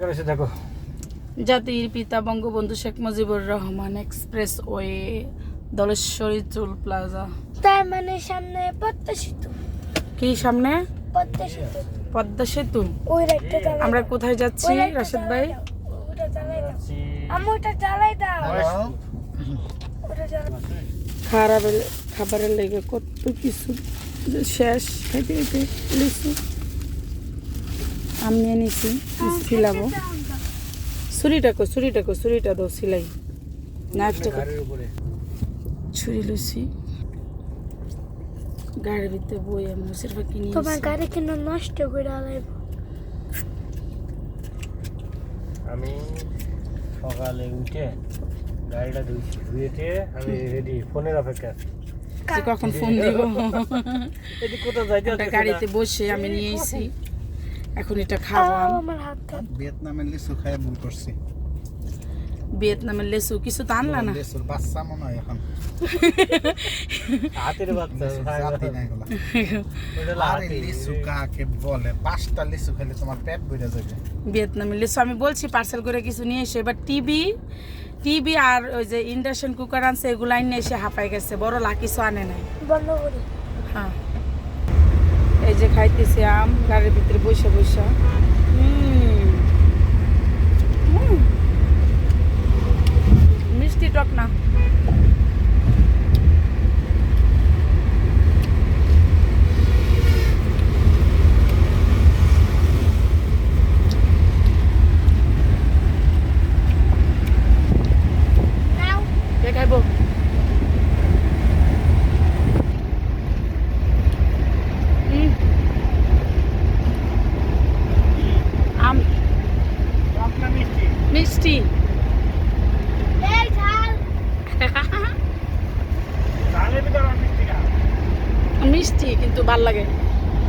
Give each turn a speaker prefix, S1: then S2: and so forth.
S1: করেছে দেখো।
S2: জাতির পিতা বঙ্গবন্ধু শেখ মুজিবুর রহমান এক্সপ্রেস ওয়ে দলেশ্বরী চুল প্লাজা।
S3: তার মানে সামনে পদ্মা সেতু।
S2: কি সামনে?
S3: পদ্মা সেতু।
S2: পদ্মা সেতু।
S3: ওই রাইটটা জ্বালাই
S2: আমরা কোথায় যাচ্ছি রাশেদ ভাই?
S3: দাও। ওটা জ্বালাই দাও। আমি ওটা জ্বালাই দাও। ওটা জ্বালাই
S2: খারাপের খাবারের লেগে কত কিছু শেষ। খাইতে খাইতে লিচু আমি নিয়ে নিছি সিলাবো ছুরিটা কো ছুরিটা কো ছুরিটা দাও সিলাই। নাইফটা ছুরি লুচি গাড়ির ভিতরে বই আমি মুসের ফাঁকি নিয়ে
S3: তোমার গাড়ি কেন নষ্ট করে আলাইব।
S1: আমি সকালে উঠে গাড়িটা ধুইছি ধুয়েতে আমি রেডি ফোনের অপেক্ষা। আছি।
S2: কখন ফোন দিব।
S1: এদিক কোথাও যাইতে
S2: গাড়িতে বসে আমি নিয়ে এসেছি এখন এটা খাওয়াম।
S3: আমার
S4: ভিয়েতনামের লিচু খাই ভুল করছি।
S2: ভিয়েতনামের লেসু কিছু তো আনলা না?
S4: লিচুর বাচ্চা মনে হয় এখন।
S1: হাতের বাচ্চা
S4: জাতি নাই
S1: হলো
S4: আরে লিচু কাকে বলে? পাঁচটা লিচু খেলে তোমার পেট ভরে যাবে।
S2: ভিয়েতনামের লেসু আমি বলছি পার্সেল করে কিছু নিয়ে এসে। এবার টিভি টিভি আর ওই যে ইন্ডাকশন কুকার আনছে এগুলো নিয়ে এসে হাঁপাই গেছে। বড় লা কিছু আনে নাই।
S3: বন্ধ করি।
S2: হ্যাঁ। খাইতেছি আম গাড়ির ভিতরে বসে বসে। মিষ্টি টক না
S3: নাও
S2: কে খাইবো হুম। আম
S1: আপনার মিষ্টি
S2: মিষ্টি
S3: এই ঝাল
S1: ধানের ভিতরে আমার মিষ্টি না
S2: মিষ্টি কিন্তু ভালো লাগে।